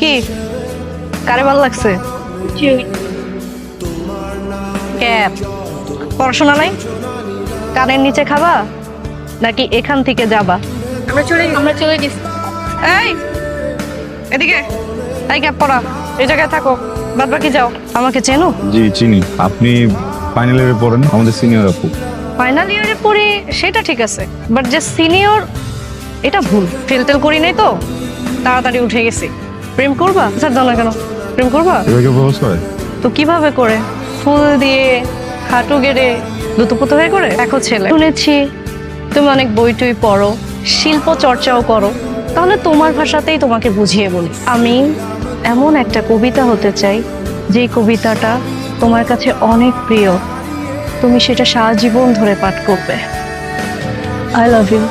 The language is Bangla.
কি? কারে ভালো লাগছে? ক্যাপ পড়াশোনা নাই? কানের নিচে খাবা? নাকি এখান থেকে যাবা? আমরা চলে আমরা চলে গেছি। এই! এদিকে। এই ক্যাপ পরা এই জায়গায় থাকো। বাদ বাকি যাও। আমাকে চেনো? জি চিনি। আপনি ফাইনাল ইয়ারে পড়েন আমাদের সিনিয়র আপু ফাইনাল ইয়ারে পড়ি সেটা ঠিক আছে। বাট যে সিনিয়র এটা ভুল। ফেল টেল করি নাই তো। তাড়াতাড়ি উঠে গেছি। প্রেম করবা? স্যার দাও না কেন? প্রেম করবা? কেউ প্রপোজ করে? তো কীভাবে করে? ফুল দিয়ে হাঁটু গেড়ে দুতুপুতো হয়ে করে? দেখো ছেলে। শুনেছি তুমি অনেক বই টই পড়ো শিল্প চর্চাও করো। তাহলে তোমার ভাষাতেই তোমাকে বুঝিয়ে বলি। আমি এমন একটা কবিতা হতে চাই যে কবিতাটা তোমার কাছে অনেক প্রিয়। তুমি সেটা সারা জীবন ধরে পাঠ করবে। I love you